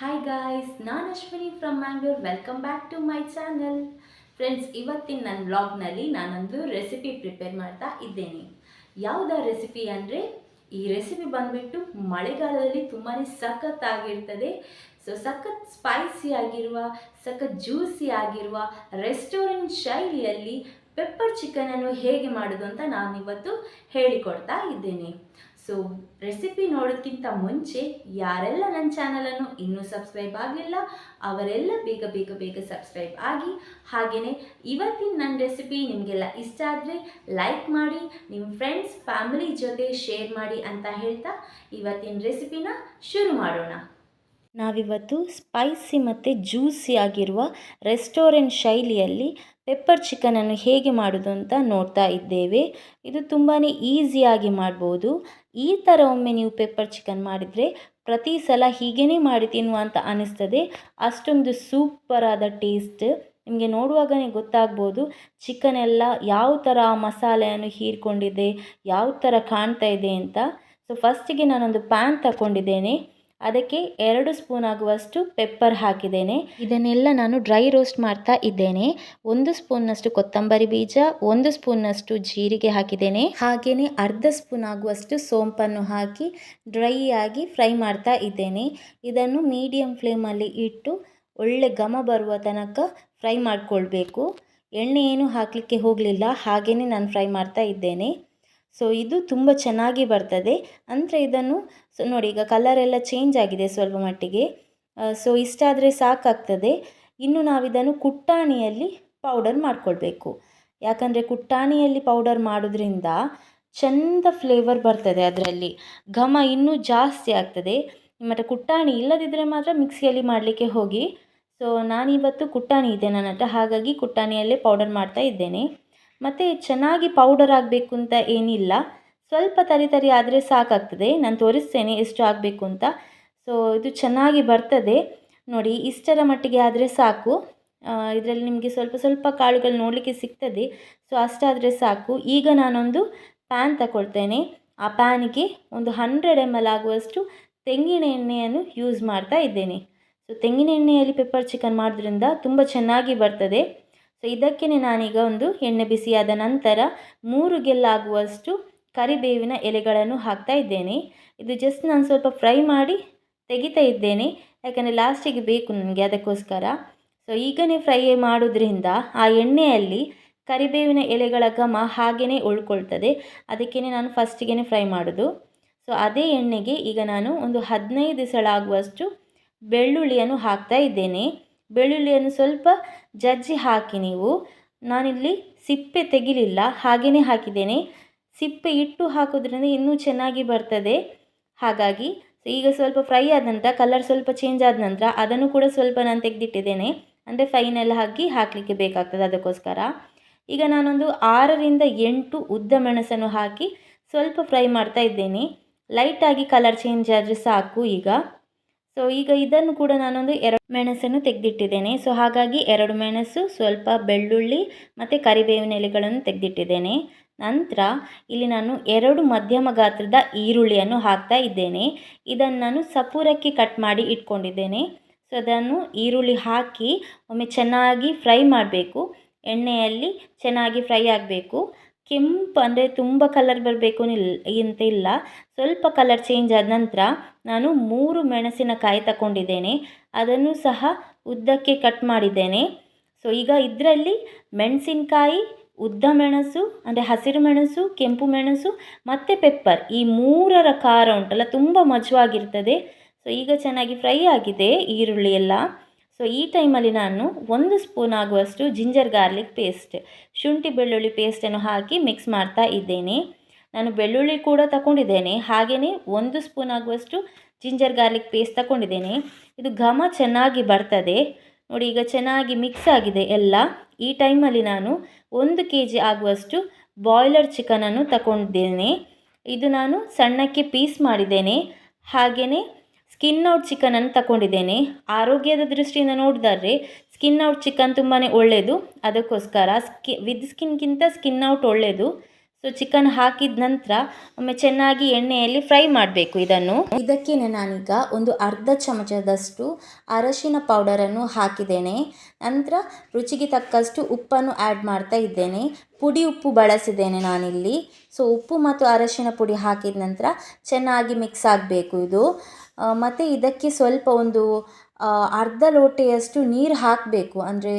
Hi guys ನಾನು Ashwini from Mangalore welcome back to my channel friends ಇವತ್ತಿನ ನನ್ನ ಬ್ಲಾಗ್ನಲ್ಲಿ ನಾನೊಂದು ರೆಸಿಪಿ ಪ್ರಿಪೇರ್ ಮಾಡ್ತಾ ಇದ್ದೇನೆ. ಯಾವುದ ರೆಸಿಪಿ ಅಂದರೆ, ಈ ರೆಸಿಪಿ ಬಂದುಬಿಟ್ಟು ಮಳೆಗಾಲದಲ್ಲಿ ತುಂಬಾ ಸಖತ್ತಾಗಿರ್ತದೆ. ಸೊ ಸಖತ್ ಸ್ಪೈಸಿ ಆಗಿರುವ, ಸಖತ್ ಜ್ಯೂಸಿ ಆಗಿರುವ ರೆಸ್ಟೋರೆಂಟ್ ಶೈಲಿಯಲ್ಲಿ ಪೆಪ್ಪರ್ ಚಿಕನನ್ನು ಹೇಗೆ ಮಾಡೋದು ಅಂತ ನಾನಿವತ್ತು ಹೇಳಿಕೊಡ್ತಾ ಇದ್ದೇನೆ. ಸೊ ರೆಸಿಪಿ ನೋಡೋದಕ್ಕಿಂತ ಮುಂಚೆ ಯಾರೆಲ್ಲ ನನ್ನ ಚಾನಲನ್ನು ಇನ್ನೂ ಸಬ್ಸ್ಕ್ರೈಬ್ ಆಗಿಲ್ಲ ಅವರೆಲ್ಲ ಬೇಗ ಬೇಗ ಬೇಗ ಸಬ್ಸ್ಕ್ರೈಬ್ ಆಗಿ ಹಾಗೆಯೇ ಇವತ್ತಿನ ನನ್ನ ರೆಸಿಪಿ ನಿಮಗೆಲ್ಲ ಇಷ್ಟ ಆದರೆ ಲೈಕ್ ಮಾಡಿ ನಿಮ್ಮ ಫ್ರೆಂಡ್ಸ್ ಫ್ಯಾಮಿಲಿ ಜೊತೆ ಶೇರ್ ಮಾಡಿ ಅಂತ ಹೇಳ್ತಾ ಇವತ್ತಿನ ರೆಸಿಪಿನ ಶುರು ಮಾಡೋಣ. ನಾವಿವತ್ತು ಸ್ಪೈಸಿ ಮತ್ತು ಜ್ಯೂಸಿ ಆಗಿರುವ ರೆಸ್ಟೋರೆಂಟ್ ಶೈಲಿಯಲ್ಲಿ ಪೆಪ್ಪರ್ ಚಿಕನನ್ನು ಹೇಗೆ ಮಾಡೋದು ಅಂತ ನೋಡ್ತಾ ಇದ್ದೇವೆ. ಇದು ತುಂಬಾ ಈಸಿಯಾಗಿ ಮಾಡ್ಬೋದು. ಈ ಥರ ಒಮ್ಮೆ ನೀವು ಪೆಪ್ಪರ್ ಚಿಕನ್ ಮಾಡಿದರೆ ಪ್ರತಿ ಸಲ ಹೀಗೇ ಮಾಡಿ ತಿನ್ನುವ ಅಂತ ಅನ್ನಿಸ್ತದೆ ಅಷ್ಟೊಂದು ಸೂಪರಾದ ಟೇಸ್ಟ್. ನಿಮಗೆ ನೋಡುವಾಗಲೇ ಗೊತ್ತಾಗ್ಬೋದು ಚಿಕನ್ ಎಲ್ಲ ಯಾವ ಥರ ಮಸಾಲೆಯನ್ನು ಹೀರ್ಕೊಂಡಿದೆ, ಯಾವ ಥರ ಕಾಣ್ತಾ ಇದೆ ಅಂತ. ಸೊ ಫಸ್ಟಿಗೆ ನಾನೊಂದು ಪ್ಯಾನ್ ತಗೊಂಡಿದ್ದೇನೆ ಅದಕ್ಕೆ ಎರಡು ಸ್ಪೂನ್ ಆಗುವಷ್ಟು ಪೆಪ್ಪರ್ ಹಾಕಿದ್ದೇನೆ. ಇದನ್ನೆಲ್ಲ ನಾನು ಡ್ರೈ ರೋಸ್ಟ್ ಮಾಡ್ತಾ ಇದ್ದೇನೆ. ಒಂದು ಸ್ಪೂನ್ನಷ್ಟು ಕೊತ್ತಂಬರಿ ಬೀಜ, ಒಂದು ಸ್ಪೂನ್ನಷ್ಟು ಜೀರಿಗೆ ಹಾಕಿದ್ದೇನೆ. ಹಾಗೆಯೇ ಅರ್ಧ ಸ್ಪೂನ್ ಆಗುವಷ್ಟು ಸೋಂಪನ್ನು ಹಾಕಿ ಡ್ರೈ ಆಗಿ ಫ್ರೈ ಮಾಡ್ತಾ ಇದ್ದೇನೆ. ಇದನ್ನು ಮೀಡಿಯಂ ಫ್ಲೇಮಲ್ಲಿ ಇಟ್ಟು ಒಳ್ಳೆ ಘಮ ಬರುವ ತನಕ ಫ್ರೈ ಮಾಡಿಕೊಳ್ಬೇಕು. ಎಣ್ಣೆ ಏನು ಹಾಕಲಿಕ್ಕೆ ಹೋಗಲಿಲ್ಲ ಹಾಗೆಯೇ ನಾನು ಫ್ರೈ ಮಾಡ್ತಾ ಇದ್ದೇನೆ. ಸೊ ಇದು ತುಂಬ ಚೆನ್ನಾಗಿ ಬರ್ತದೆ. ಅಂದರೆ ಇದನ್ನು ಸೊ ನೋಡಿ, ಈಗ ಕಲರ್ ಎಲ್ಲ ಚೇಂಜ್ ಆಗಿದೆ ಸ್ವಲ್ಪ ಮಟ್ಟಿಗೆ. ಸೊ ಇಷ್ಟಾದರೆ ಸಾಕಾಗ್ತದೆ. ಇನ್ನು ನಾವಿದನ್ನು ಕುಟ್ಟಾಣಿಯಲ್ಲಿ ಪೌಡರ್ ಮಾಡಿಕೊಳ್ಬೇಕು. ಯಾಕಂದರೆ ಕುಟ್ಟಾಣಿಯಲ್ಲಿ ಪೌಡರ್ ಮಾಡೋದ್ರಿಂದ ಚೆಂದ ಫ್ಲೇವರ್ ಬರ್ತದೆ ಅದರಲ್ಲಿ. ಘಮ ಇನ್ನೂ ಜಾಸ್ತಿ ಆಗ್ತದೆ. ಮತ್ತು ಕುಟ್ಟಾಣಿ ಇಲ್ಲದಿದ್ದರೆ ಮಾತ್ರ ಮಿಕ್ಸಿಯಲ್ಲಿ ಮಾಡಲಿಕ್ಕೆ ಹೋಗಿ. ಸೊ ನಾನಿವತ್ತು ಕುಟ್ಟಾಣಿ ಇದೆ ನನ್ನ ಹತ್ರ ಹಾಗಾಗಿ ಕುಟ್ಟಾಣಿಯಲ್ಲೇ ಪೌಡರ್ ಮಾಡ್ತಾ ಇದ್ದೇನೆ. ಮತ್ತು ಚೆನ್ನಾಗಿ ಪೌಡರ್ ಆಗಬೇಕು ಅಂತ ಏನಿಲ್ಲ. ಸ್ವಲ್ಪ ತರಿ ತರಿ ಆದರೆ ಸಾಕಾಗ್ತದೆ. ನಾನು ತೋರಿಸ್ತೇನೆ ಎಷ್ಟು ಆಗಬೇಕು ಅಂತ. ಸೊ ಇದು ಚೆನ್ನಾಗಿ ಬರ್ತದೆ. ನೋಡಿ, ಇಷ್ಟರ ಮಟ್ಟಿಗೆ ಆದರೆ ಸಾಕು. ಇದರಲ್ಲಿ ನಿಮಗೆ ಸ್ವಲ್ಪ ಸ್ವಲ್ಪ ಕಾಳುಗಳು ನೋಡಲಿಕ್ಕೆ ಸಿಗ್ತದೆ. ಸೊ ಅಷ್ಟಾದರೆ ಸಾಕು. ಈಗ ನಾನೊಂದು ಪ್ಯಾನ್ ತಗೊಳ್ತೇನೆ ಆ ಪ್ಯಾನಿಗೆ ಒಂದು ಹಂಡ್ರೆಡ್ ಎಂ ಎಲ್ ಆಗುವಷ್ಟು ತೆಂಗಿನ ಎಣ್ಣೆಯನ್ನು ಯೂಸ್ ಮಾಡ್ತಾ ಇದ್ದೇನೆ. ಸೊ ತೆಂಗಿನ ಎಣ್ಣೆಯಲ್ಲಿ ಪೆಪ್ಪರ್ ಚಿಕನ್ ಮಾಡೋದ್ರಿಂದ ತುಂಬ ಚೆನ್ನಾಗಿ ಬರ್ತದೆ. ಸೊ ಇದಕ್ಕೆ ನಾನೀಗ ಒಂದು ಎಣ್ಣೆ ಬಿಸಿಯಾದ ನಂತರ ಮೂರು ಗೆಲ್ಲಾಗುವಷ್ಟು ಕರಿಬೇವಿನ ಎಲೆಗಳನ್ನು ಹಾಕ್ತಾ ಇದ್ದೇನೆ. ಇದು ಜಸ್ಟ್ ನಾನು ಸ್ವಲ್ಪ ಫ್ರೈ ಮಾಡಿ ತೆಗಿತಾ ಇದ್ದೇನೆ. ಯಾಕಂದರೆ ಲಾಸ್ಟಿಗೆ ಬೇಕು ನನಗೆ ಅದಕ್ಕೋಸ್ಕರ. ಸೊ ಈಗನೇ ಫ್ರೈ ಮಾಡೋದ್ರಿಂದ ಆ ಎಣ್ಣೆಯಲ್ಲಿ ಕರಿಬೇವಿನ ಎಲೆಗಳ ಘಮ ಹಾಗೇ ಉಳ್ಕೊಳ್ತದೆ. ಅದಕ್ಕೇ ನಾನು ಫಸ್ಟಿಗೆ ಫ್ರೈ ಮಾಡೋದು. ಸೊ ಅದೇ ಎಣ್ಣೆಗೆ ಈಗ ನಾನು ಒಂದು ಹದಿನೈದು ಸಳಾಗುವಷ್ಟು ಬೆಳ್ಳುಳ್ಳಿಯನ್ನು ಹಾಕ್ತಾ ಇದ್ದೇನೆ. ಬೆಳ್ಳುಳ್ಳಿಯನ್ನು ಸ್ವಲ್ಪ ಜಜ್ಜಿ ಹಾಕಿ ನೀವು. ನಾನಿಲ್ಲಿ ಸಿಪ್ಪೆ ತೆಗಿಲಿಲ್ಲ ಹಾಗೆಯೇ ಹಾಕಿದ್ದೇನೆ. ಸಿಪ್ಪೆ ಇಟ್ಟು ಹಾಕೋದ್ರಿಂದ ಇನ್ನೂ ಚೆನ್ನಾಗಿ ಬರ್ತದೆ. ಹಾಗಾಗಿ ಈಗ ಸ್ವಲ್ಪ ಫ್ರೈ ಆದ ನಂತರ, ಕಲರ್ ಸ್ವಲ್ಪ ಚೇಂಜ್ ಆದ ನಂತರ ಅದನ್ನು ಕೂಡ ಸ್ವಲ್ಪ ನಾನು ತೆಗೆದಿಟ್ಟಿದ್ದೇನೆ. ಅಂದರೆ ಫೈನಲ್ ಹಾಕಿ ಹಾಕಲಿಕ್ಕೆ ಬೇಕಾಗ್ತದೆ ಅದಕ್ಕೋಸ್ಕರ. ಈಗ ನಾನೊಂದು ಆರರಿಂದ ಎಂಟು ಉದ್ದ ಮೆಣಸನ್ನು ಹಾಕಿ ಸ್ವಲ್ಪ ಫ್ರೈ ಮಾಡ್ತಾ ಇದ್ದೇನೆ. ಲೈಟಾಗಿ ಕಲರ್ ಚೇಂಜ್ ಆದರೆ ಸಾಕು ಈಗ. ಸೊ ಈಗ ಇದನ್ನು ಕೂಡ ನಾನೊಂದು ಎರಡು ಮೆಣಸನ್ನು ತೆಗೆದಿಟ್ಟಿದ್ದೇನೆ. ಸೊ ಹಾಗಾಗಿ ಎರಡು ಮೆಣಸು, ಸ್ವಲ್ಪ ಬೆಳ್ಳುಳ್ಳಿ ಮತ್ತು ಕರಿಬೇವಿನ ಎಲೆಗಳನ್ನು ತೆಗೆದಿಟ್ಟಿದ್ದೇನೆ. ನಂತರ ಇಲ್ಲಿ ನಾನು ಎರಡು ಮಧ್ಯಮ ಗಾತ್ರದ ಈರುಳ್ಳಿಯನ್ನು ಹಾಕ್ತಾ ಇದ್ದೇನೆ. ಇದನ್ನು ನಾನು ಸಪೂರಕ್ಕೆ ಕಟ್ ಮಾಡಿ ಇಟ್ಕೊಂಡಿದ್ದೇನೆ. ಸೊ ಅದನ್ನು ಈರುಳ್ಳಿ ಹಾಕಿ ಒಮ್ಮೆ ಚೆನ್ನಾಗಿ ಫ್ರೈ ಮಾಡಬೇಕು. ಎಣ್ಣೆಯಲ್ಲಿ ಚೆನ್ನಾಗಿ ಫ್ರೈ ಆಗಬೇಕು. ಕೆಂಪು ಅಂದರೆ ತುಂಬ ಕಲರ್ ಬರಬೇಕು ಅಂತ ಇಲ್ಲ. ಸ್ವಲ್ಪ ಕಲರ್ ಚೇಂಜ್ ಆದ ನಂತರ ನಾನು ಮೂರು ಮೆಣಸಿನಕಾಯಿ ತಗೊಂಡಿದ್ದೇನೆ ಅದನ್ನು ಸಹ ಉದ್ದಕ್ಕೆ ಕಟ್ ಮಾಡಿದ್ದೇನೆ. ಸೊ ಈಗ ಇದರಲ್ಲಿ ಮೆಣಸಿನಕಾಯಿ, ಉದ್ದ ಮೆಣಸು, ಅಂದರೆ ಹಸಿರು ಮೆಣಸು, ಕೆಂಪು ಮೆಣಸು ಮತ್ತು ಪೆಪ್ಪರ್ ಈ ಮೂರರ ಖಾರ ಉಂಟಲ್ಲ, ತುಂಬ ಮಜವಾಗಿರ್ತದೆ. ಸೊ ಈಗ ಚೆನ್ನಾಗಿ ಫ್ರೈ ಆಗಿದೆ ಈರುಳ್ಳಿ ಎಲ್ಲ. ಸೊ ಈ ಟೈಮಲ್ಲಿ ನಾನು ಒಂದು ಸ್ಪೂನ್ ಆಗುವಷ್ಟು ಜಿಂಜರ್ ಗಾರ್ಲಿಕ್ ಪೇಸ್ಟ್ ಶುಂಠಿ ಬೆಳ್ಳುಳ್ಳಿ ಪೇಸ್ಟನ್ನು ಹಾಕಿ ಮಿಕ್ಸ್ ಮಾಡ್ತಾ ಇದ್ದೇನೆ. ನಾನು ಬೆಳ್ಳುಳ್ಳಿ ಕೂಡ ತಗೊಂಡಿದ್ದೇನೆ ಹಾಗೆಯೇ ಒಂದು ಸ್ಪೂನ್ ಆಗುವಷ್ಟು ಜಿಂಜರ್ ಗಾರ್ಲಿಕ್ ಪೇಸ್ಟ್ ತಗೊಂಡಿದ್ದೇನೆ ಇದು ಘಮ ಚೆನ್ನಾಗಿ ಬರ್ತದೆ. ನೋಡಿ, ಈಗ ಚೆನ್ನಾಗಿ ಮಿಕ್ಸ್ ಆಗಿದೆ ಎಲ್ಲ. ಈ ಟೈಮಲ್ಲಿ ನಾನು ಒಂದು ಕೆ ಜಿ ಆಗುವಷ್ಟು ಬಾಯ್ಲರ್ ಚಿಕನನ್ನು ತಗೊಂಡಿದ್ದೇನೆ ಇದು ನಾನು ಸಣ್ಣಕ್ಕೆ ಪೀಸ್ ಮಾಡಿದ್ದೇನೆ. ಹಾಗೆಯೇ ಸ್ಕಿನ್ ಔಟ್ ಚಿಕನನ್ನು ತಗೊಂಡಿದ್ದೇನೆ ಆರೋಗ್ಯದ ದೃಷ್ಟಿಯಿಂದ ನೋಡಿದರೆ ಸ್ಕಿನ್ ಔಟ್ ಚಿಕನ್ ತುಂಬಾ ಒಳ್ಳೆಯದು ಅದಕ್ಕೋಸ್ಕರ ಸ್ಕಿ ವಿತ್ ಸ್ಕಿನ್ಗಿಂತ ಸ್ಕಿನ್ ಔಟ್ ಒಳ್ಳೆಯದು ಸೊ ಚಿಕನ್ ಹಾಕಿದ ನಂತರ ಒಮ್ಮೆ ಚೆನ್ನಾಗಿ ಎಣ್ಣೆಯಲ್ಲಿ ಫ್ರೈ ಮಾಡಬೇಕು ಇದನ್ನು. ಇದಕ್ಕೆ ನಾನೀಗ ಒಂದು ಅರ್ಧ ಚಮಚದಷ್ಟು ಅರಶಿನ ಪೌಡರನ್ನು ಹಾಕಿದ್ದೇನೆ. ನಂತರ ರುಚಿಗೆ ತಕ್ಕಷ್ಟು ಉಪ್ಪನ್ನು ಆ್ಯಡ್ ಮಾಡ್ತಾ ಇದ್ದೇನೆ. ಪುಡಿ ಉಪ್ಪು ಬಳಸಿದ್ದೇನೆ ನಾನಿಲ್ಲಿ. ಸೊ ಉಪ್ಪು ಮತ್ತು ಅರಶಿನ ಪುಡಿ ಹಾಕಿದ ನಂತರ ಚೆನ್ನಾಗಿ ಮಿಕ್ಸ್ ಆಗಬೇಕು ಇದು. ಮತ್ತು ಇದಕ್ಕೆ ಸ್ವಲ್ಪ ಒಂದು ಅರ್ಧ ಲೋಟೆಯಷ್ಟು ನೀರು ಹಾಕಬೇಕು. ಅಂದರೆ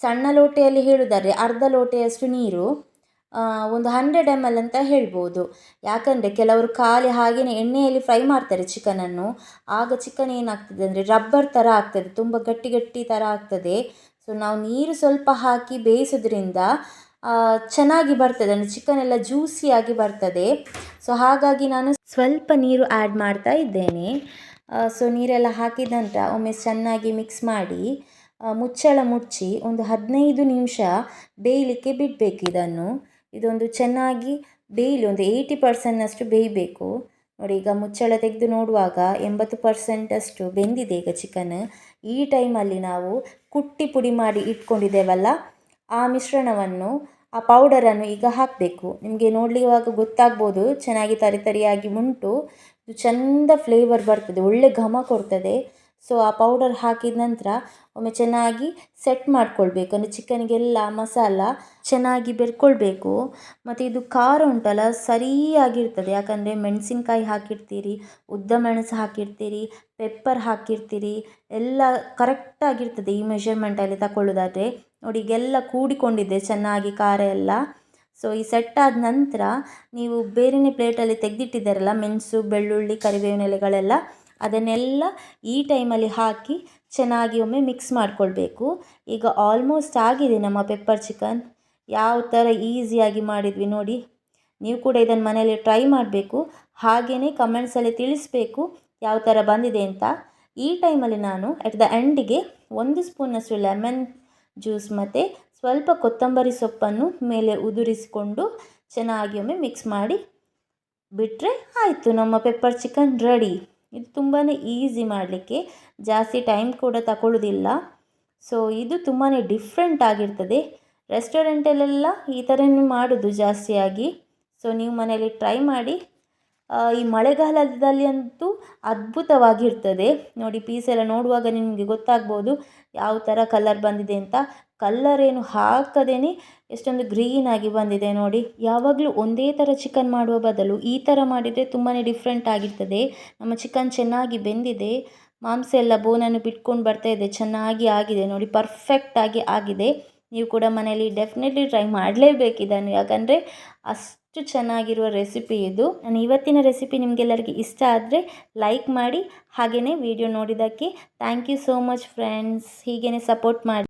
ಸಣ್ಣ ಲೋಟೆಯಲ್ಲಿ ಹೇಳುವುದಾದ್ರೆ ಅರ್ಧ ಲೋಟೆಯಷ್ಟು ನೀರು ಒಂದು ಹಂಡ್ರೆಡ್ ಎಂ ಎಲ್ ಅಂತ ಹೇಳ್ಬೋದು. ಯಾಕಂದರೆ ಕೆಲವರು ಖಾಲಿ ಹಾಗೆಯೇ ಎಣ್ಣೆಯಲ್ಲಿ ಫ್ರೈ ಮಾಡ್ತಾರೆ ಚಿಕನನ್ನು. ಆಗ ಚಿಕನ್ ಏನಾಗ್ತದೆ ಅಂದರೆ ರಬ್ಬರ್ ಥರ ಆಗ್ತದೆ, ತುಂಬ ಗಟ್ಟಿ ಗಟ್ಟಿ ಥರ ಆಗ್ತದೆ. ಸೊ ನಾವು ನೀರು ಸ್ವಲ್ಪ ಹಾಕಿ ಬೇಯಿಸೋದ್ರಿಂದ ಚೆನ್ನಾಗಿ ಬರ್ತದೆ, ಅಂದರೆ ಚಿಕನ್ ಎಲ್ಲ ಜ್ಯೂಸಿಯಾಗಿ ಬರ್ತದೆ. ಸೊ ಹಾಗಾಗಿ ನಾನು ಸ್ವಲ್ಪ ನೀರು ಆ್ಯಡ್ ಮಾಡ್ತಾ ಇದ್ದೇನೆ. ಸೊ ನೀರೆಲ್ಲ ಹಾಕಿದ ನಂತರ ಒಮ್ಮೆ ಚೆನ್ನಾಗಿ ಮಿಕ್ಸ್ ಮಾಡಿ ಮುಚ್ಚಳ ಮುಚ್ಚಿ ಒಂದು ಹದಿನೈದು ನಿಮಿಷ ಬೇಯಲಿಕ್ಕೆ ಬಿಡಬೇಕು ಇದನ್ನು. ಇದೊಂದು ಚೆನ್ನಾಗಿ ಬೇಯಲಿ ಒಂದು ಏಯ್ಟಿ ಪರ್ಸೆಂಟ್ನಷ್ಟು ಬೇಯಬೇಕು. ನೋಡಿ, ಈಗ ಮುಚ್ಚಳ ತೆಗೆದು ನೋಡುವಾಗ ಎಂಬತ್ತು ಪರ್ಸೆಂಟಷ್ಟು ಬೆಂದಿದೆ ಈಗ ಚಿಕನ್ ಈ ಟೈಮಲ್ಲಿ ನಾವು ಕುಟ್ಟಿ ಪುಡಿ ಮಾಡಿ ಇಟ್ಕೊಂಡಿದ್ದೇವಲ್ಲ, ಆ ಮಿಶ್ರಣವನ್ನು ಆ ಪೌಡರನ್ನು ಈಗ ಹಾಕಬೇಕು. ನಿಮಗೆ ನೋಡಲಿರುವಾಗ ಗೊತ್ತಾಗ್ಬೋದು, ಚೆನ್ನಾಗಿ ತರಿತರಿಯಾಗಿ ಉಂಟು. ಇದು ಚೆಂದ ಫ್ಲೇವರ್ ಬರ್ತದೆ, ಒಳ್ಳೆ ಘಮ ಕೊಡ್ತದೆ. ಸೊ ಆ ಪೌಡರ್ ಹಾಕಿದ ನಂತರ ಒಮ್ಮೆ ಚೆನ್ನಾಗಿ ಸೆಟ್ ಮಾಡಿಕೊಳ್ಬೇಕು. ಅಂದರೆ ಚಿಕನ್ಗೆಲ್ಲ ಮಸಾಲ ಚೆನ್ನಾಗಿ ಬೆರ್ಕೊಳ್ಬೇಕು. ಮತ್ತು ಇದು ಖಾರ ಉಂಟಲ್ಲ, ಸರಿಯಾಗಿರ್ತದೆ. ಯಾಕಂದರೆ ಮೆಣಸಿನ್ಕಾಯಿ ಹಾಕಿರ್ತೀರಿ, ಉದ್ದ ಮೆಣಸು ಹಾಕಿರ್ತೀರಿ ಪೆಪ್ಪರ್ ಹಾಕಿರ್ತೀರಿ, ಎಲ್ಲ ಕರೆಕ್ಟಾಗಿರ್ತದೆ ಈ ಮೆಷರ್ಮೆಂಟಲ್ಲಿ ತಗೊಳ್ಳೋದಾದರೆ ನೋಡಿ ಈಗೆಲ್ಲ ಕೂಡಿಕೊಂಡಿದೆ, ಚೆನ್ನಾಗಿ ಖಾರ ಎಲ್ಲ. ಸೊ ಈ ಸೆಟ್ ಆದ ನಂತರ ನೀವು ಬೇರೆನೇ ಪ್ಲೇಟಲ್ಲಿ ತೆಗೆದಿಟ್ಟಿದ್ದಾರಲ್ಲ, ಮೆಣಸು, ಬೆಳ್ಳುಳ್ಳಿ, ಕರಿಬೇವಿನ ಎಲೆಗಳೆಲ್ಲ ಅದನ್ನೆಲ್ಲ ಈ ಟೈಮಲ್ಲಿ ಹಾಕಿ ಚೆನ್ನಾಗಿ ಒಮ್ಮೆ ಮಿಕ್ಸ್ ಮಾಡಿಕೊಳ್ಬೇಕು. ಈಗ ಆಲ್ಮೋಸ್ಟ್ ಆಗಿದೆ ನಮ್ಮ ಪೆಪ್ಪರ್ ಚಿಕನ್ ಯಾವ ಥರ ಈಸಿಯಾಗಿ ಮಾಡಿದ್ವಿ ನೋಡಿ. ನೀವು ಕೂಡ ಇದನ್ನು ಮನೆಯಲ್ಲಿ ಟ್ರೈ ಮಾಡಬೇಕು. ಹಾಗೆಯೇ ಕಮೆಂಟ್ಸಲ್ಲಿ ತಿಳಿಸ್ಬೇಕು ಯಾವ ಥರ ಬಂದಿದೆ ಅಂತ. ಈ ಟೈಮಲ್ಲಿ ನಾನು ಎಟ್ ದ ಎಂಡಿಗೆ ಒಂದು ಸ್ಪೂನಷ್ಟು ಲೆಮನ್ ಜ್ಯೂಸ್ ಮತ್ತು ಸ್ವಲ್ಪ ಕೊತ್ತಂಬರಿ ಸೊಪ್ಪನ್ನು ಮೇಲೆ ಉದುರಿಸಿಕೊಂಡು ಚೆನ್ನಾಗಿ ಒಮ್ಮೆ ಮಿಕ್ಸ್ ಮಾಡಿ ಬಿಟ್ಟರೆ ಆಯಿತು. ನಮ್ಮ ಪೆಪ್ಪರ್ ಚಿಕನ್ ರೆಡಿ ಇದು ತುಂಬಾ ಈಸಿ ಮಾಡಲಿಕ್ಕೆ. ಜಾಸ್ತಿ ಟೈಮ್ ಕೂಡ ತಗೊಳ್ಳೋದಿಲ್ಲ ಸೊ ಇದು ತುಂಬಾ ಡಿಫ್ರೆಂಟ್ ಆಗಿರ್ತದೆ. ರೆಸ್ಟೋರೆಂಟಲ್ಲೆಲ್ಲ ಈ ಥರನೇ ಮಾಡೋದು ಜಾಸ್ತಿಯಾಗಿ. ಸೊ ನೀವು ಮನೆಯಲ್ಲಿ ಟ್ರೈ ಮಾಡಿ. ಈ ಮಳೆಗಾಲದಲ್ಲಿ ಅಂತೂ ಅದ್ಭುತವಾಗಿರ್ತದೆ. ನೋಡಿ ಪೀಸೆಲ್ಲ ನೋಡುವಾಗ ನಿಮಗೆ ಗೊತ್ತಾಗ್ಬೋದು ಯಾವ ಥರ ಕಲರ್ ಬಂದಿದೆ ಅಂತ. ಕಲ್ಲರ್ ಏನು ಹಾಕದೇ ಎಷ್ಟೊಂದು ಗ್ರೀನಾಗಿ ಬಂದಿದೆ. ನೋಡಿ, ಯಾವಾಗಲೂ ಒಂದೇ ಥರ ಚಿಕನ್ ಮಾಡುವ ಬದಲು ಈ ಥರ ಮಾಡಿದರೆ ತುಂಬಾ ಡಿಫ್ರೆಂಟ್ ಆಗಿರ್ತದೆ. ನಮ್ಮ ಚಿಕನ್ ಚೆನ್ನಾಗಿ ಬೆಂದಿದೆ. ಮಾಂಸ ಎಲ್ಲ ಬೋನನ್ನು ಬಿಟ್ಕೊಂಡು ಬರ್ತಾ ಇದೆ. ಚೆನ್ನಾಗಿ ಆಗಿದೆ. ನೋಡಿ ಪರ್ಫೆಕ್ಟಾಗಿ ಆಗಿದೆ. ನೀವು ಕೂಡ ಮನೆಯಲ್ಲಿ ಡೆಫಿನೆಟ್ಲಿ ಟ್ರೈ ಮಾಡಲೇಬೇಕು ಯಾಕಂದರೆ ಅಷ್ಟು ಚೆನ್ನಾಗಿರುವ ರೆಸಿಪಿ ಇದು. ನಾನು ಇವತ್ತಿನ ರೆಸಿಪಿ ನಿಮಗೆಲ್ಲರಿಗೆ ಇಷ್ಟ ಆದರೆ ಲೈಕ್ ಮಾಡಿ ಹಾಗೆಯೇ ವಿಡಿಯೋ ನೋಡಿದ್ದಕ್ಕೆ. Thank you so much friends ಹೀಗೇ ಸಪೋರ್ಟ್ ಮಾಡಿ.